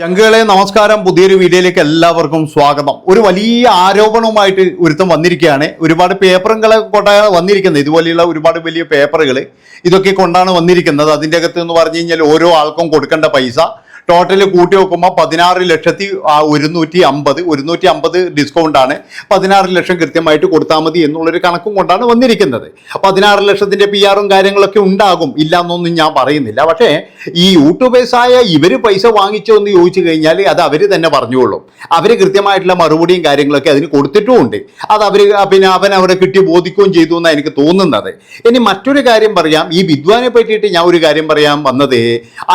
ചങ്കുകളെ നമസ്കാരം പുതിയൊരു വീഡിയോയിലേക്ക് എല്ലാവർക്കും സ്വാഗതം. ഒരു വലിയ ആരോപണവുമായിട്ട് ഒരുത്തം വന്നിരിക്കുകയാണ്. ഒരുപാട് പേപ്പറുകളെ കൊണ്ടാണ് വന്നിരിക്കുന്നത്. ഇതുപോലെയുള്ള ഒരുപാട് വലിയ പേപ്പറുകൾ ഇതൊക്കെ കൊണ്ടാണ് വന്നിരിക്കുന്നത്. അതിന്റെ അകത്ത് എന്ന് പറഞ്ഞു കഴിഞ്ഞാൽ ഓരോ ആൾക്കും കൊടുക്കേണ്ട പൈസ. ടോട്ടൽ കൂട്ടി നോക്കുമ്പോൾ പതിനാറ് ലക്ഷത്തി ഒരുന്നൂറ്റി അമ്പത് ഒരുന്നൂറ്റി അമ്പത് ഡിസ്കൗണ്ട് ആണ്. പതിനാറ് ലക്ഷം കൃത്യമായിട്ട് കൊടുത്താൽ മതി എന്നുള്ളൊരു കണക്കും കൊണ്ടാണ് വന്നിരിക്കുന്നത്. പതിനാറ് ലക്ഷത്തിന്റെ പി ആറും കാര്യങ്ങളൊക്കെ ഉണ്ടാകും. ഇല്ല എന്നൊന്നും ഞാൻ പറയുന്നില്ല. പക്ഷേ ഈ യൂട്യൂബേഴ്സായ ഇവർ പൈസ വാങ്ങിച്ചോ എന്ന് ചോദിച്ചു കഴിഞ്ഞാൽ അത് അവർ തന്നെ പറഞ്ഞോളും. അവർ കൃത്യമായിട്ടുള്ള മറുപടിയും കാര്യങ്ങളൊക്കെ അതിന് കൊടുത്തിട്ടുമുണ്ട്. അത് അവർ പിന്നെ അവൻ അവരെ കിട്ടി ബോധിക്കുകയും ചെയ്തു എന്നാണ് എനിക്ക് തോന്നുന്നത്. ഇനി മറ്റൊരു കാര്യം പറയാം. ഈ വിദ്വാനെ പറ്റിയിട്ട് ഞാൻ ഒരു കാര്യം പറയാൻ വന്നത്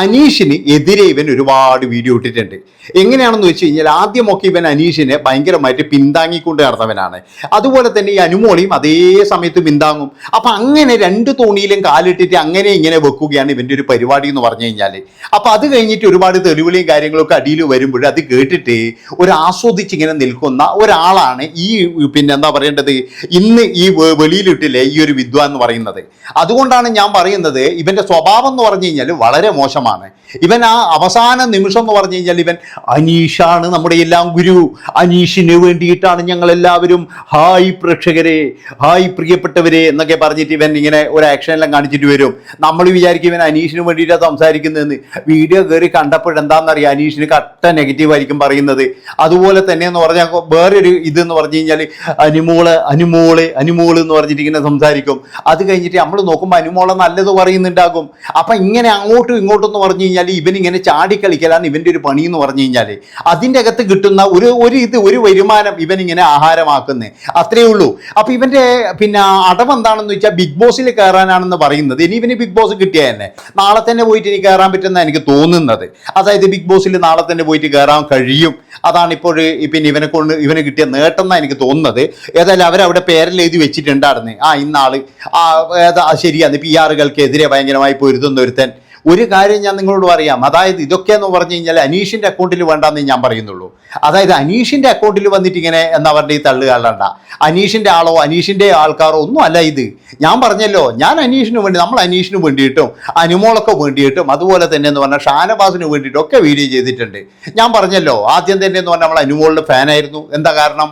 അനീഷിന് എതിരെ ഇവൻ ഒരുപാട് വീഡിയോ ഇട്ടിട്ടുണ്ട്. എങ്ങനെയാണെന്ന് വെച്ച് കഴിഞ്ഞാൽ ആദ്യമൊക്കെ ഇവൻ അനീഷിനെ ഭയങ്കരമായിട്ട് പിന്താങ്ങിക്കൊണ്ട് നടന്നവനാണ്. അതുപോലെ തന്നെ ഈ അനുമോളിയും അതേ സമയത്ത് പിന്താങ്ങും. അപ്പൊ അങ്ങനെ രണ്ട് തോണിയിലും കാലിട്ടിട്ട് അങ്ങനെ ഇങ്ങനെ വെക്കുകയാണ് ഇവന്റെ ഒരു പരിപാടി എന്ന് പറഞ്ഞു കഴിഞ്ഞാൽ അപ്പൊ അത് കഴിഞ്ഞിട്ട് ഒരുപാട് തെളിവുകളും കാര്യങ്ങളൊക്കെ അടിയിൽ വരുമ്പോൾ അത് കേട്ടിട്ട് ഒരു ആസ്വദിച്ച് ഇങ്ങനെ നിൽക്കുന്ന ഒരാളാണ് ഈ പിന്നെ എന്താ പറയേണ്ടത്? ഇന്ന് ഈ വെളിയിലിട്ടില്ലേ ഈ ഒരു വിദ്വാൻ എന്ന് പറയുന്നത്. അതുകൊണ്ടാണ് ഞാൻ പറയുന്നത് ഇവന്റെ സ്വഭാവം എന്ന് പറഞ്ഞു കഴിഞ്ഞാൽ വളരെ മോശമാണ്. ഇവൻ ആ അവസാന നിമിഷം എന്ന് പറഞ്ഞു കഴിഞ്ഞാൽ ഇവൻ അനീഷാണ് നമ്മുടെ എല്ലാം ഗുരു. അനീഷിന് വേണ്ടിയിട്ടാണ് ഞങ്ങൾ എല്ലാവരും ഹായ് പ്രേക്ഷകരെ ഹായ് പ്രിയപ്പെട്ടവരെ എന്നൊക്കെ പറഞ്ഞിട്ട് ഇവൻ ഇങ്ങനെ ഒരു ആക്ഷൻ എല്ലാം കാണിച്ചിട്ട് വരും. നമ്മൾ വിചാരിക്കും ഇവൻ അനീഷിന് വേണ്ടിയിട്ടാണ് സംസാരിക്കുന്നതെന്ന്. വീഡിയോ കയറി കണ്ടപ്പോൾ എന്താണെന്നറിയാം അനീഷിന് കട്ട നെഗറ്റീവ് ആയിരിക്കും പറയുന്നത്. അതുപോലെ തന്നെ എന്ന് പറഞ്ഞാൽ വേറൊരു ഇതെന്ന് പറഞ്ഞു കഴിഞ്ഞാൽ അനുമോൾ അനുമോൾ അനുമോൾ എന്ന് പറഞ്ഞിട്ട് ഇങ്ങനെ സംസാരിക്കും. അത് കഴിഞ്ഞിട്ട് നമ്മൾ നോക്കുമ്പോൾ അനുമോളെ നല്ലത് പറയുന്നുണ്ടാകും. അപ്പം ഇങ്ങനെ അങ്ങോട്ടും ഇങ്ങോട്ടും എന്ന് പറഞ്ഞു കഴിഞ്ഞാൽ ഇവൻ ഇങ്ങനെ ചാടിക്കളിക്കലാണ് ഇവന്റെ ഒരു പണി എന്ന് പറഞ്ഞു കഴിഞ്ഞാൽ അതിന്റെ അകത്ത് കിട്ടുന്ന ഒരു ഒരു ഇത് ഒരു വരുമാനം ഇവൻ ഇങ്ങനെ ആഹാരമാക്കുന്നത് അത്രയേ ഉള്ളൂ. അപ്പോൾ ഇവന്റെ പിന്നെ അടവ് എന്താണെന്ന് വെച്ചാൽ ബിഗ് ബോസിൽ കയറാനാണെന്ന് പറയുന്നത്. ഇനി ഇവന് ബിഗ് ബോസ് കിട്ടിയ തന്നെ. നാളെ തന്നെ പോയിട്ട് ഇനി കയറാൻ പറ്റുന്ന എനിക്ക് തോന്നുന്നത്. അതായത് ബിഗ് ബോസിൽ നാളെ തന്നെ പോയിട്ട് കയറാൻ കഴിയും. അതാണ് ഇപ്പോൾ പിന്നെ ഇവനെ കൊണ്ട് ഇവന് കിട്ടിയ നേട്ടം എന്നാണ് എനിക്ക് തോന്നുന്നത്. ഏതായാലും അവരവിടെ പേരിൽ എഴുതി വെച്ചിട്ടുണ്ടായിരുന്നു. ആ ഇന്നാൾ ആ ശരിയാണ്. പി ആറുകൾക്കെതിരെ ഭയങ്കരമായി പൊരുതുന്ന ഒരുത്തൻ ഒരു കാര്യം ഞാൻ നിങ്ങളോട് പറയാം അതായത് ഇതൊക്കെയെന്ന് പറഞ്ഞു കഴിഞ്ഞാൽ അനീഷിന്റെ അക്കൗണ്ടിൽ വേണ്ടെന്ന് ഞാൻ പറയുന്നുള്ളൂ. അതായത് അനീഷിന്റെ അക്കൗണ്ടിൽ വന്നിട്ട് ഇങ്ങനെ എന്നാ പറഞ്ഞ ഈ തള്ളുകാളണ്ട അനീഷിന്റെ ആളോ അനീഷിന്റെ ആൾക്കാരോ ഒന്നും അല്ല ഇത്. ഞാൻ പറഞ്ഞല്ലോ ഞാൻ അനീഷിന് വേണ്ടി നമ്മൾ അനീഷിന് വേണ്ടിയിട്ടും അനുമോളൊക്കെ വേണ്ടിയിട്ടും അതുപോലെ തന്നെ എന്ന് പറഞ്ഞാൽ ഷാനബാസിന് വേണ്ടിയിട്ടും ഒക്കെ വീഡിയോ ചെയ്തിട്ടുണ്ട്. ഞാൻ പറഞ്ഞല്ലോ ആദ്യം തന്നെ എന്ന് പറഞ്ഞാൽ നമ്മൾ അനുമോളിന്റെ ഫാനായിരുന്നു എന്താ കാരണം?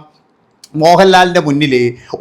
മോഹൻലാലിന്റെ മുന്നിൽ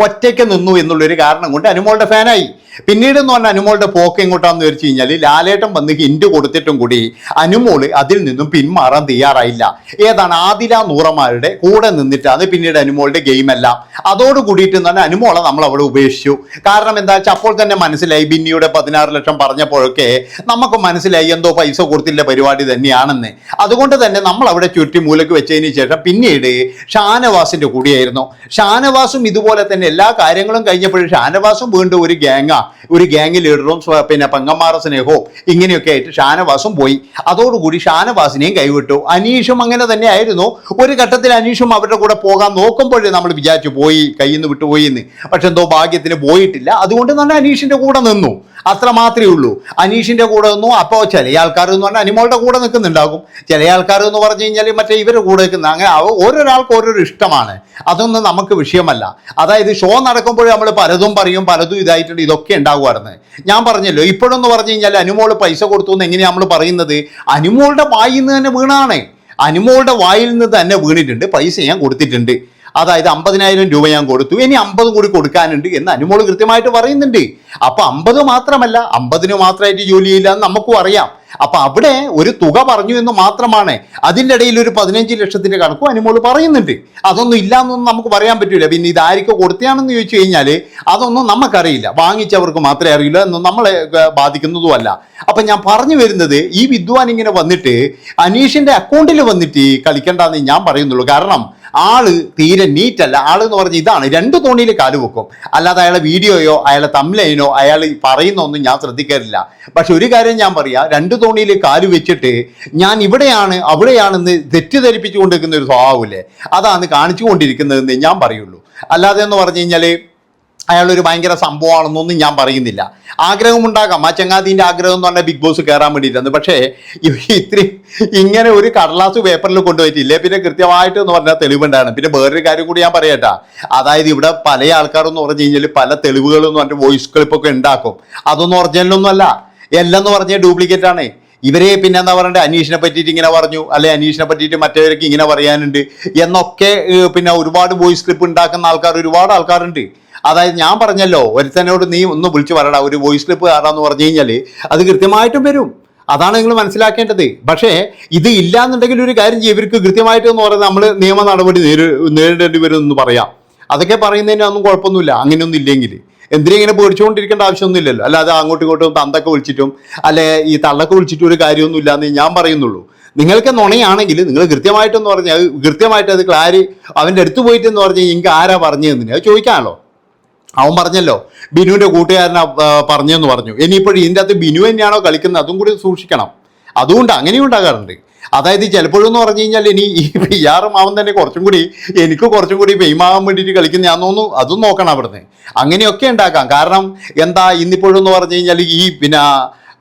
ഒറ്റയ്ക്ക് നിന്നു എന്നുള്ളൊരു കാരണം കൊണ്ട് അനുമോളുടെ ഫാനായി. പിന്നീട് എന്ന് പറഞ്ഞാൽ അനുമോളുടെ പോക്ക് എങ്ങോട്ടാന്ന് വെച്ച് കഴിഞ്ഞാൽ ലാലേട്ടൻ വന്ന് ഹിന്റ് കൊടുത്തിട്ടും കൂടി അനുമോൾ അതിൽ നിന്നും പിന്മാറാൻ തയ്യാറായില്ല. ഏതാണ്? ആദില നൂറമാരുടെ കൂടെ നിന്നിട്ടാണ് പിന്നീട് അനുമോളുടെ ഗെയിം എല്ലാം അതോട് കൂടിയിട്ട് തന്നെ അനുമോളെ നമ്മൾ അവിടെ ഉപേക്ഷിച്ചു. കാരണം എന്താ വെച്ചാൽ അപ്പോൾ തന്നെ മനസ്സിലായി ബിന്നിയുടെ പതിനാറ് ലക്ഷം പറഞ്ഞപ്പോഴൊക്കെ നമുക്ക് മനസ്സിലായി എന്തോ പൈസ കൊടുത്തില്ല പരിപാടി തന്നെയാണെന്ന്. അതുകൊണ്ട് തന്നെ നമ്മൾ അവിടെ ചുറ്റി മൂലക്ക് വെച്ചതിന് ശേഷം പിന്നീട് ഷാനവാസിന്റെ കൂടിയായിരുന്നു. ഷാനവാസും ഇതുപോലെ തന്നെ എല്ലാ കാര്യങ്ങളും കഴിഞ്ഞപ്പോഴും ഷാനവാസും വീണ്ടും ഒരു ഗ്യാങ്ങാ ഒരു ഗ്യാങ് ലീഡറും പിന്നെ പെങ്ങന്മാറ സ്നേഹവും ഇങ്ങനെയൊക്കെ ആയിട്ട് ഷാനവാസും പോയി. അതോടുകൂടി ഷാനവാസിനെയും കൈവിട്ടു. അനീഷും അങ്ങനെ തന്നെ ആയിരുന്നു. ഒരു ഘട്ടത്തിൽ അനീഷും അവരുടെ കൂടെ പോകാൻ നോക്കുമ്പോഴേ നമ്മൾ വിചാരിച്ചു പോയി കയ്യിൽ നിന്ന് വിട്ടുപോയി എന്ന് പക്ഷെ എന്തോ ഭാഗ്യത്തിന് പോയിട്ടില്ല. അതുകൊണ്ട് തന്നെ അനീഷിന്റെ കൂടെ നിന്നു. അത്ര മാത്രമേ ഉള്ളൂ. അനീഷിന്റെ കൂടെ നിന്നു. അപ്പോൾ ചില ആൾക്കാർ എന്ന് പറഞ്ഞാൽ അനിമോളുടെ കൂടെ നിൽക്കുന്നുണ്ടാകും. ചില ആൾക്കാർ എന്ന് പറഞ്ഞു കഴിഞ്ഞാൽ മറ്റേ ഇവരുടെ കൂടെ നിൽക്കുന്ന അങ്ങനെ ഓരോരാൾക്ക് ഓരോരോ ഇഷ്ടമാണ്. അതൊന്നും നമുക്ക് വിഷയമല്ല. അതായത് ഷോ നടക്കുമ്പോൾ നമ്മൾ പലതും പറയും പലതും ഇതായിട്ടുണ്ട് ഇതൊക്കെ ഉണ്ടാകുമായിരുന്നു ഞാൻ പറഞ്ഞല്ലോ ഇപ്പോഴെന്ന് പറഞ്ഞു കഴിഞ്ഞാൽ അനുമോൾ പൈസ കൊടുത്തു എന്ന് എങ്ങനെയാണ് നമ്മൾ പറയുന്നത്? അനുമോളുടെ വായിൽ നിന്ന് തന്നെ വീണാണ്. അനുമോളുടെ വായിൽ നിന്ന് തന്നെ വീണിട്ടുണ്ട് പൈസ ഞാൻ കൊടുത്തിട്ടുണ്ട്. അതായത് അമ്പതിനായിരം രൂപ ഞാൻ കൊടുത്തു. ഇനി അമ്പതും കൂടി കൊടുക്കാനുണ്ട് എന്ന് അനുമോൾ കൃത്യമായിട്ട് പറയുന്നുണ്ട്. അപ്പൊ അമ്പത് മാത്രമല്ല അമ്പതിന് മാത്രമായിട്ട് ജോലിയില്ല എന്ന് നമുക്കും അറിയാം. അപ്പൊ അവിടെ ഒരു തുക പറഞ്ഞു എന്ന് മാത്രമാണ്. അതിന്റെ ഇടയിൽ ഒരു പതിനഞ്ച് ലക്ഷത്തിന്റെ കണക്കും അനുമോൾ പറയുന്നുണ്ട്. അതൊന്നും ഇല്ല എന്നൊന്നും നമുക്ക് പറയാൻ പറ്റില്ല പിന്നെ ഇത് ആർക്ക് കൊടുത്തയാണെന്ന് ചോദിച്ചു കഴിഞ്ഞാൽ അതൊന്നും നമുക്കറിയില്ല. വാങ്ങിച്ചവർക്ക് മാത്രമേ അറിയില്ല എന്നും നമ്മളെ ബാധിക്കുന്നതും ബാധിക്കുന്നതുമല്ല. അപ്പൊ ഞാൻ പറഞ്ഞു വരുന്നത് ഈ വിദ്വാൻ ഇങ്ങനെ വന്നിട്ട് അനീഷിന്റെ അക്കൗണ്ടിൽ വന്നിട്ട് കളിക്കണ്ടെന്ന് ഞാൻ പറയുന്നുള്ളൂ. കാരണം ആൾ തീരെ നീറ്റ് അല്ല ആൾ എന്ന് പറഞ്ഞ ഇതാണ്. രണ്ട് തോണിയിൽ കാൽ വെക്കും. അല്ലാതെ അയാളെ വീഡിയോയോ അയാളെ തംലൈനോ അയാൾ പറയുന്ന ഒന്നും ഞാൻ ശ്രദ്ധിക്കാറില്ല. പക്ഷെ ഒരു കാര്യം ഞാൻ പറയാം. രണ്ട് തോണിയിൽ കാൽ വെച്ചിട്ട് ഞാൻ ഇവിടെയാണ് അവിടെയാണെന്ന് തെറ്റിദ്ധരിപ്പിച്ചു കൊണ്ടിരിക്കുന്ന ഒരു സ്വഭാവമില്ലേ? അതാണ് കാണിച്ചു കൊണ്ടിരിക്കുന്നതെന്ന് ഞാൻ പറയുള്ളൂ. അല്ലാതെ എന്ന് പറഞ്ഞു കഴിഞ്ഞാൽ അയാളൊരു ഭയങ്കര സംഭവമാണെന്നൊന്നും ഞാൻ പറയുന്നില്ല. ആഗ്രഹമുണ്ടാകാം. ആ ചങ്ങാതിന്റെ ആഗ്രഹം എന്ന് പറഞ്ഞാൽ ബിഗ് ബോസ് കയറാൻ വേണ്ടിയിട്ടാണ്. പക്ഷേ ഇത്രയും ഇങ്ങനെ ഒരു കടലാസ് പേപ്പറിൽ കൊണ്ടുപോയിട്ടില്ലേ? പിന്നെ കൃത്യമായിട്ട് എന്ന് പറഞ്ഞാൽ തെളിവുണ്ടാണ് പിന്നെ വേറൊരു കാര്യം കൂടി ഞാൻ പറയട്ടാ. അതായത് ഇവിടെ പല ആൾക്കാരെന്ന് പറഞ്ഞു കഴിഞ്ഞാൽ പല തെളിവുകൾ എന്ന് പറഞ്ഞ വോയിസ് ക്ലിപ്പൊക്കെ ഉണ്ടാക്കും. അതൊന്നും ഒറിജിനലൊന്നും അല്ല. എല്ലാം എന്ന് പറഞ്ഞാൽ ഡ്യൂപ്ലിക്കേറ്റ് ആണ്. ഇവരെ പിന്നെ എന്താ പറയണ്ടേ? അനീഷിനെ പറ്റിയിട്ട് ഇങ്ങനെ പറഞ്ഞു. അല്ലെ അനീഷിനെ പറ്റിയിട്ട് മറ്റവർക്ക് ഇങ്ങനെ പറയാനുണ്ട്. എന്നൊക്കെ പിന്നെ ഒരുപാട് വോയിസ് ക്ലിപ്പ് ഉണ്ടാക്കുന്ന ആൾക്കാർ ഒരുപാട് ആൾക്കാരുണ്ട്. അതായത് ഞാൻ പറഞ്ഞല്ലോ ഒരുത്തനോട് നീ ഒന്ന് വിളിച്ച് പറയടാ ഒരു വോയിസ് ക്ലിപ്പ് ആടാന്ന് പറഞ്ഞു കഴിഞ്ഞാൽ അത് കൃത്യമായിട്ടും വരും. അതാണ് നിങ്ങൾ മനസ്സിലാക്കേണ്ടത്. പക്ഷേ ഇത് ഇല്ല എന്നുണ്ടെങ്കിൽ ഒരു കാര്യം ചെയ്യും ഇവർക്ക് കൃത്യമായിട്ട് എന്ന് പറയുന്നത് നമ്മൾ നിയമ നടപടി നേരി നേരിടേണ്ടി വരും എന്ന് പറയാം. അതൊക്കെ പറയുന്നതിന് ഒന്നും കുഴപ്പമൊന്നുമില്ല. അങ്ങനെയൊന്നും ഇല്ലെങ്കിൽ എന്തിനും ഇങ്ങനെ പേടിച്ചുകൊണ്ടിരിക്കേണ്ട ആവശ്യമൊന്നുമില്ലല്ലോ. അല്ലാതെ അങ്ങോട്ടും ഇങ്ങോട്ടും തന്തൊക്കെ വിളിച്ചിട്ടും അല്ലെ ഈ തള്ളൊക്കെ വിളിച്ചിട്ടും ഒരു കാര്യമൊന്നുമില്ല എന്ന് ഞാൻ പറയുന്നുള്ളൂ. നിങ്ങൾക്ക് നുണയാണെങ്കിൽ നിങ്ങൾ കൃത്യമായിട്ടെന്ന് പറഞ്ഞാൽ കൃത്യമായിട്ട് അത് ക്ലാരി അവന്റെ അടുത്ത് പോയിട്ടെന്ന് പറഞ്ഞാൽ എനിക്ക് ആരാ പറഞ്ഞു തന്നെ അത് ചോദിക്കാമല്ലോ അവൻ പറഞ്ഞല്ലോ ബിനുവിന്റെ കൂട്ടുകാരനാ പറഞ്ഞെന്ന് പറഞ്ഞു. ഇനിയിപ്പോൾ ഇതിന്റെ അകത്ത് ബിനു തന്നെയാണോ കളിക്കുന്നത്? അതും കൂടി സൂക്ഷിക്കണം. അതുകൊണ്ട് അങ്ങനെയും ഉണ്ടാകാറുണ്ട്. അതായത് ചിലപ്പോഴും എന്ന് പറഞ്ഞു കഴിഞ്ഞാൽ ഇനി ഈ പി ആർ മാവൻ തന്നെ കുറച്ചും കൂടി എനിക്ക് കുറച്ചും കൂടി ഫെയിമാകാൻ വേണ്ടിയിട്ട് കളിക്കുന്നതാണെന്നൊന്നും അതും നോക്കണം അവിടുന്ന്. അങ്ങനെയൊക്കെ ഉണ്ടാക്കാം കാരണം എന്താ ഇന്നിപ്പോഴും എന്ന് പറഞ്ഞു കഴിഞ്ഞാൽ ഈ പിന്നെ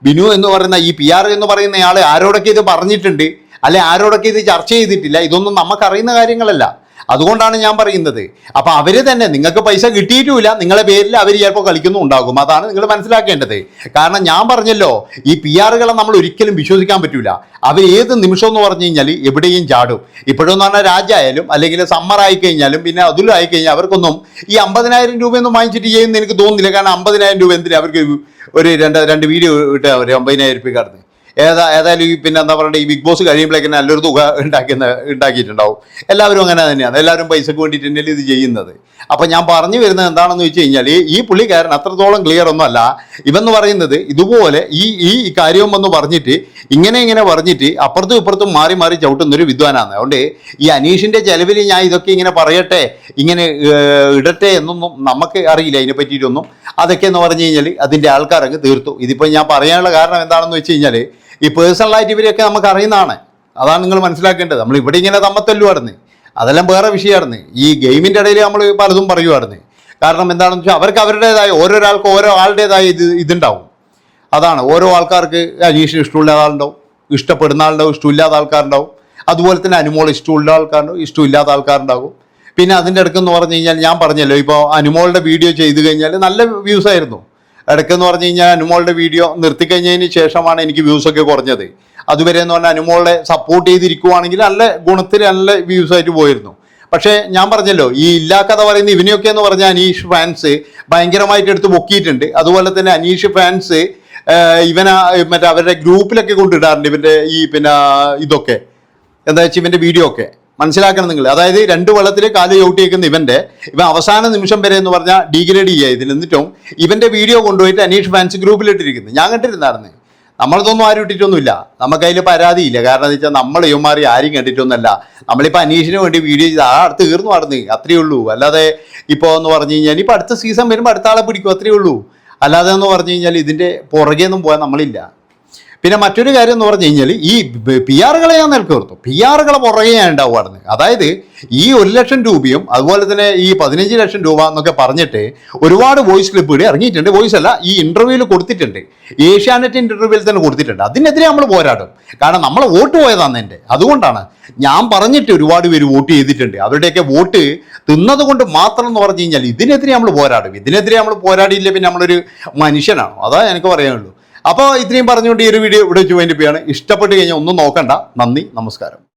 ബിനു എന്ന് പറയുന്ന ഈ പി ആർ എന്ന് പറയുന്ന ആൾ ആരോടൊക്കെ ഇത് പറഞ്ഞിട്ടുണ്ട്? അല്ലെ ആരോടൊക്കെ ഇത് ചർച്ച ചെയ്തിട്ടില്ല? ഇതൊന്നും നമുക്കറിയുന്ന കാര്യങ്ങളല്ല. അതുകൊണ്ടാണ് ഞാൻ പറയുന്നത്. അപ്പൊ അവർ തന്നെ നിങ്ങൾക്ക് പൈസ കിട്ടിയിട്ടില്ല നിങ്ങളെ പേരിൽ അവർ ചിലപ്പോൾ കളിക്കുന്നുണ്ടാകും. അതാണ് നിങ്ങൾ മനസ്സിലാക്കേണ്ടത്. കാരണം ഞാൻ പറഞ്ഞല്ലോ ഈ പി ആറുകളെ നമ്മൾ ഒരിക്കലും വിശ്വസിക്കാൻ പറ്റില്ല അവർ ഏത് നിമിഷം എന്ന് പറഞ്ഞു കഴിഞ്ഞാൽ എവിടെയും ചാടും. ഇപ്പോഴെന്ന് പറഞ്ഞാൽ രാജായാലും അല്ലെങ്കിൽ സമ്മർ ആയിക്കഴിഞ്ഞാലും പിന്നെ അതിലും ആയിക്കഴിഞ്ഞാൽ അവർക്കൊന്നും ഈ അമ്പതിനായിരം രൂപയൊന്നും വാങ്ങിച്ചിട്ട് ചെയ്യുന്ന എനിക്ക് തോന്നുന്നില്ല. കാരണം അമ്പതിനായിരം രൂപ എന്തിനാ അവർക്ക് ഒരു രണ്ട് രണ്ട് വീഡിയോ ഇട്ട് ഒരു അമ്പതിനായിരം രൂപ കടന്ന്. ഏതാ ഏതായാലും ഈ പിന്നെ എന്താ പറയുക ഈ ബിഗ് ബോസ് കഴിയുമ്പോഴേക്കും നല്ലൊരു തുക ഉണ്ടാക്കുന്ന ഉണ്ടാക്കിയിട്ടുണ്ടാവും. എല്ലാവരും അങ്ങനെ തന്നെയാണ്. എല്ലാവരും പൈസക്ക് വേണ്ടിയിട്ട് തന്നെയല്ലേ ഇത് ചെയ്യുന്നത്. അപ്പം ഞാൻ പറഞ്ഞു വരുന്നത് എന്താണെന്ന് വെച്ച് കഴിഞ്ഞാൽ ഈ പുള്ളിക്കാരൻ അത്രത്തോളം ക്ലിയർ ഒന്നുമല്ല ഇവന്ന് പറയുന്നത് ഇതുപോലെ ഈ ഈ കാര്യം എന്ന് പറഞ്ഞിട്ട് ഇങ്ങനെ ഇങ്ങനെ പറഞ്ഞിട്ട് അപ്പുറത്തും ഇപ്പുറത്തും മാറി മാറി ചവിട്ടുന്ന ഒരു വിദ്വാനാണ്. അതുകൊണ്ട് ഈ അനീഷിന്റെ ചെലവിൽ ഞാൻ ഇതൊക്കെ ഇങ്ങനെ പറയട്ടെ ഇങ്ങനെ ഇടട്ടെ എന്നൊന്നും നമുക്ക് അറിയില്ല. അതിനെ പറ്റിയിട്ടൊന്നും. അതൊക്കെ എന്ന് പറഞ്ഞു കഴിഞ്ഞാൽ അതിന്റെ ആൾക്കാരങ്ങ് തീർത്തു. ഇതിപ്പോൾ ഞാൻ പറയാനുള്ള കാരണം എന്താണെന്ന് വെച്ച് കഴിഞ്ഞാൽ ഈ പേഴ്സണലായിട്ട് ഇവരെയൊക്കെ നമുക്ക് അറിയുന്നതാണ്. അതാണ് നിങ്ങൾ മനസ്സിലാക്കേണ്ടത്. നമ്മൾ ഇവിടെ ഇങ്ങനെ തമ്മത്തല്ലുമായിരുന്നു അതെല്ലാം വേറെ വിഷയമായിരുന്നു. ഈ ഗെയിമിന്റെ ഇടയിൽ നമ്മൾ പലതും പറയുമായിരുന്നു കാരണം എന്താണെന്ന് വെച്ചാൽ അവർക്ക് അവരുടേതായ ഓരോരാൾക്ക് ഓരോ ആളുടേതായ ഇത് ഇതുണ്ടാവും. അതാണ് ഓരോ ആൾക്കാർക്ക് അനീഷിന് ഇഷ്ടമുള്ള ആളുണ്ടാവും. ഇഷ്ടപ്പെടുന്ന ആളുണ്ടാവും ഇഷ്ടമില്ലാത്ത ആൾക്കാരുണ്ടാവും. അതുപോലെ തന്നെ അനുമോൾ ഇഷ്ടമുള്ള ആൾക്കാരുണ്ടാവും ഇഷ്ടമില്ലാത്ത ആൾക്കാരുണ്ടാകും പിന്നെ അതിന്റെ അടുക്കെന്ന് പറഞ്ഞു കഴിഞ്ഞാൽ ഞാൻ പറഞ്ഞല്ലോ ഇപ്പോൾ അനുമോളുടെ വീഡിയോ ചെയ്ത് കഴിഞ്ഞാൽ നല്ല വ്യൂസ് ആയിരുന്നു. ഇടയ്ക്കെന്ന് പറഞ്ഞു കഴിഞ്ഞാൽ അനുമോളുടെ വീഡിയോ നിർത്തിക്കഴിഞ്ഞതിന് ശേഷമാണ് എനിക്ക് വ്യൂസ് ഒക്കെ കുറഞ്ഞത്. അതുവരെ എന്ന് പറഞ്ഞാൽ അനുമോളെ സപ്പോർട്ട് ചെയ്തിരിക്കുവാണെങ്കിൽ നല്ല ഗുണത്തിൽ നല്ല വ്യൂസ് ആയിട്ട് പോയിരുന്നു. പക്ഷേ ഞാൻ പറഞ്ഞല്ലോ ഈ ഇല്ലാ കഥ പറയുന്ന ഇവനെയൊക്കെ എന്ന് പറഞ്ഞാൽ അനീഷ് ഫാൻസ് ഭയങ്കരമായിട്ട് എടുത്ത് പൊക്കിയിട്ടുണ്ട്. അതുപോലെ തന്നെ അനീഷ് ഫാൻസ് ഇവനെ മറ്റേ അവരുടെ ഗ്രൂപ്പിലൊക്കെ കൊണ്ടിടാറുണ്ട് ഇവന്റെ ഈ പിന്നെ ഇതൊക്കെ. എന്താ വെച്ചാൽ ഇവന്റെ വീഡിയോ ഒക്കെ. മനസ്സിലാക്കണം നിങ്ങൾ അതായത് രണ്ട് വെള്ളത്തിൽ കാൽ ചവിട്ടിയേക്കുന്ന ഇവന്റെ ഇവൻ അവസാന നിമിഷം വരെ എന്ന് പറഞ്ഞാൽ ഡീഗ്രേഡ് ചെയ്യുക ഇതിൽ. എന്നിട്ടും ഇവന്റെ വീഡിയോ കൊണ്ടുപോയിട്ട് അനീഷ് ഫാൻസ് ഗ്രൂപ്പിൽ ഗ്രൂപ്പിലിട്ടിരിക്കുന്നു ഞാൻ കണ്ടിരുന്നായിരുന്നു. നമ്മളതൊന്നും ആരും ഇട്ടിട്ടൊന്നുമില്ല. നമുക്ക് അതിൽ പരാതിയില്ല. കാരണം എന്താ വെച്ചാൽ നമ്മൾ ഇവന്മാറി ആരും കണ്ടിട്ടൊന്നുമല്ല. നമ്മളിപ്പോൾ അനീഷിന് വേണ്ടി വീഡിയോ ചെയ്ത് ആ തീർന്നു നടന്ന് അത്രയേ ഉള്ളൂ. അല്ലാതെ ഇപ്പോൾ എന്ന് പറഞ്ഞു കഴിഞ്ഞാൽ ഇപ്പോൾ അടുത്ത സീസൺ വരുമ്പോൾ അടുത്ത ആളെ പിടിക്കും. അത്രയേ ഉള്ളൂ. അല്ലാതെ എന്ന് പറഞ്ഞു കഴിഞ്ഞാൽ ഇതിന്റെ പുറകെ ഒന്നും പോകാൻ നമ്മളില്ല. പിന്നെ മറ്റൊരു കാര്യം എന്ന് പറഞ്ഞു കഴിഞ്ഞാൽ ഈ പി ആറുകളെ ഞാൻ നിൽക്കോർത്തു പി ആറുകളെ പുറകെ ഞാൻ ഉണ്ടാവുകയായിരുന്നു. അതായത് ഈ ഒരു ലക്ഷം രൂപയും അതുപോലെ തന്നെ ഈ പതിനഞ്ച് ലക്ഷം രൂപ എന്നൊക്കെ പറഞ്ഞിട്ട് ഒരുപാട് വോയിസ് ക്ലിപ്പുകൾ ഇറങ്ങിയിട്ടുണ്ട്. വോയിസ് അല്ല ഈ ഇന്റർവ്യൂവിൽ കൊടുത്തിട്ടുണ്ട്. ഏഷ്യാനെറ്റ് ഇന്റർവ്യൂവിൽ തന്നെ കൊടുത്തിട്ടുണ്ട്. അതിനെതിരെ നമ്മൾ പോരാടും. കാരണം നമ്മൾ വോട്ട് പോയതാണ് എന്റെ. അതുകൊണ്ടാണ് ഞാൻ പറഞ്ഞിട്ട് ഒരുപാട് പേര് വോട്ട് ചെയ്തിട്ടുണ്ട്. അവരുടെയൊക്കെ വോട്ട് തിന്നത് കൊണ്ട് മാത്രം എന്ന് പറഞ്ഞു കഴിഞ്ഞാൽ ഇതിനെതിരെ നമ്മൾ പോരാടും. ഇതിനെതിരെ നമ്മൾ പോരാടിയില്ല പിന്നെ നമ്മളൊരു മനുഷ്യനാണോ. അതാ എനിക്ക് പറയാനുള്ളൂ. അപ്പോൾ ഇത്രയും പറഞ്ഞുകൊണ്ട് ഈ ഒരു വീഡിയോ ഇവിടെ വെച്ച് വേണ്ടി ഇഷ്ടപ്പെട്ട് കഴിഞ്ഞാൽ ഒന്നും നോക്കണ്ട. നന്ദി നമസ്കാരം.